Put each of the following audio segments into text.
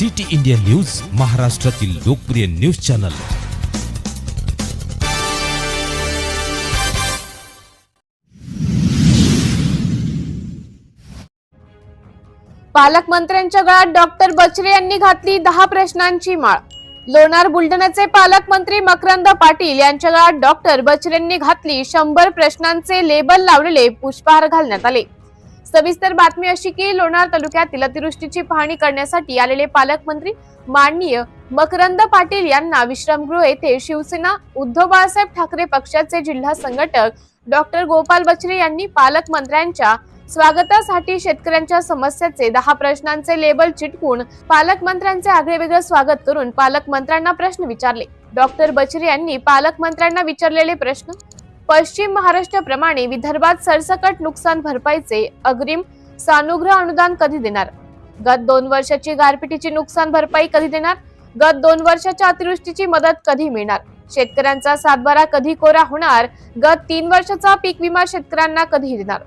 City India news महाराष्ट्रातील लोकप्रिय news channel. पालकमंत्र्यांच्या गळ्यात डॉक्टर बचरे यांनी घातली दहा प्रश्नांची माळ. लोणार बुलढाण्याचे पालकमंत्री मकरंद पाटील यांच्या गळ्यात डॉक्टर बचरेंनी घातली शंभर प्रश्नांचे लेबल लावलेले पुष्पहार घालण्यात आले. सविस्तर बातमी अशी की लोणार तालुक्यातील अतिवृष्टीची पाहणी करण्यासाठी आलेले पालकमंत्री माननीय मकरंद पाटील यांना विश्रामगृह येथे शिवसेना उद्धव बाळासाहेब ठाकरे पक्षाचे जिल्हा संघटक डॉक्टर गोपाल बचरे यांनी पालकमंत्र्यांच्या स्वागतासाठी शेतकऱ्यांच्या समस्याचे दहा प्रश्नांचे लेबल चिटकून पालकमंत्र्यांचे आगळेवेगळे स्वागत करून पालकमंत्र्यांना प्रश्न विचारले. डॉक्टर बचरे यांनी पालकमंत्र्यांना विचारलेले प्रश्न? पश्चिम महाराष्ट्राप्रमाणे विदर्भात सरसकट नुकसान भरपाईचे अग्रिम सानुग्रह अनुदान कधी देणार? गत दोन वर्षाची गारपिटीची नुकसान भरपाई कधी देणार? गत दोन वर्षाच्या अतिवृष्टीची मदत कधी मिळणार? शेतकऱ्यांचा सातबारा कधी कोरा होणार? गत तीन वर्षाचा पीक विमा शेतकऱ्यांना कधी देणार?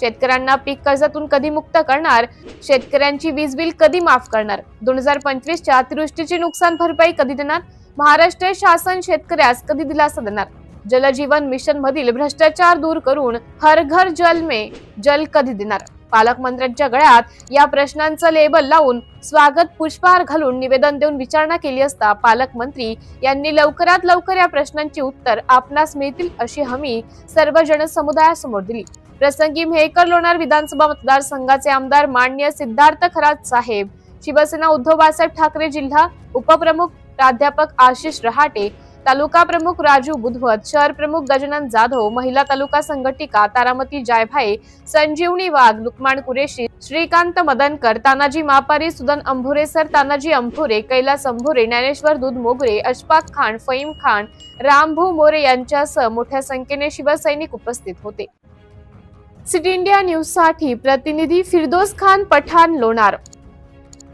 शेतकऱ्यांना पीक कर्जातून कधी मुक्त करणार? शेतकऱ्यांची वीज बिल कधी माफ करणार? दोन हजार पंचवीसच्या अतिवृष्टीची नुकसान भरपाई कधी देणार? महाराष्ट्र शासन शेतकऱ्यास कधी दिलासा देणार? जलजीवन मिशन मधील भ्रष्टाचार दूर करून हर घर जल मे जल कधी देणार? पालकमंत्र्यांच्या गळ्यात या प्रश्नांचं लेबल लावून स्वागत पुष्पहार घालून निवेदन देऊन विचारणा केली असता पालकमंत्री यांनी लवकरात लवकर या प्रश्नांची उत्तर आपणास मिळतील अशी हमी सर्व जनसमुदायासमोर दिली. प्रसंगी मेहकर लोणार विधानसभा मतदारसंघाचे आमदार मान्य सिद्धार्थ खरात साहेब शिवसेना उद्धव बाळासाहेब ठाकरे जिल्हा उपप्रमुख प्राध्यापक आशिष रहाटे तालुका प्रमुख राजू बुधवत शहर प्रमुख गजानन जाधव महिला तालुका संघटिका तारामती जायभाई संजीवनी वाघ लुकमान कुरेशी श्रीकांत मदनकर तानाजी मापारी सुदन अंभुरेसर तानाजी अंभुरे कैलास अंभुरे ज्ञानेश्वर दूध मोगरे अशफाक खान फईम खान रामभू मोरे यांच्यासह मोठ्या संख्येने शिवसैनिक उपस्थित होते. सिटी इंडिया न्यूजसाठी प्रतिनिधी फिरदोस खान पठाण लोणार.